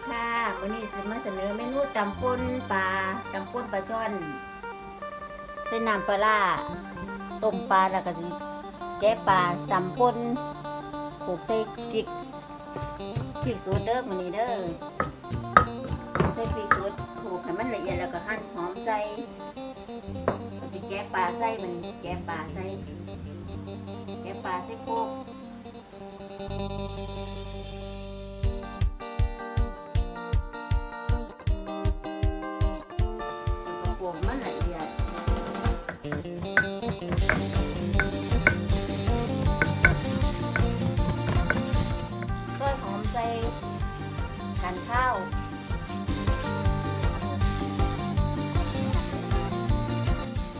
วันนี้สิมาเสนอเมนูตำป่นปลาตำป่นปลาช่อนใส่น้ำปลาร้าต้มปลาแล้วก็สิแกะปลาตำป่นปลูกใส่พริกพริกสูตรเด้อมันนี้เด้อใส่พริกสูตรปลูกให้มันละเอียดแล้วก็หั่นหอมใส่ก็สิแกะปลาใส่มันแกะปลาใส่แกะปลาใส่โคกก ต้นหอมใส่กันข้าว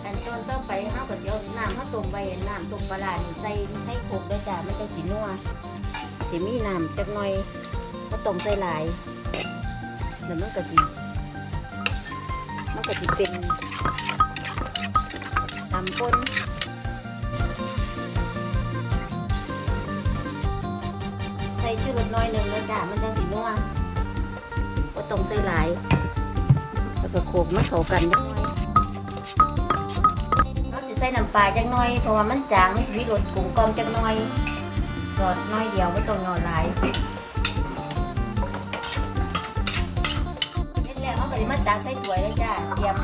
กันต้นต้องไปเฮาก็เดี๋ยวน้ำเฮาต้มไว้น้ำต้มปลาร้านี่ใส่ให้คบด้วยจ้ะมันจะสินัวสิมีน้ำจักหน่อยก็ต้มใส่หลายแล้วมันก็สิมันก็จะเป็น ตำป่นใส่ชูรสน้อยหนึ่งแล้วจ้ามันจะสีนัวก็ต้องใส่หลาย แล้วก็โขกมันเข้ากันจังหน่อยเราจะใส่น้ำปลาจังหน่อย เพราะว่ามันจางมันสิมีรสกลมกลอมจังหน่อยหยอดน้อยเดียวไม่ต้องหยอดหลายเสร็จแล้วเขาก็จะมาตักใส่ถ้วยเลยจ้าเตรียม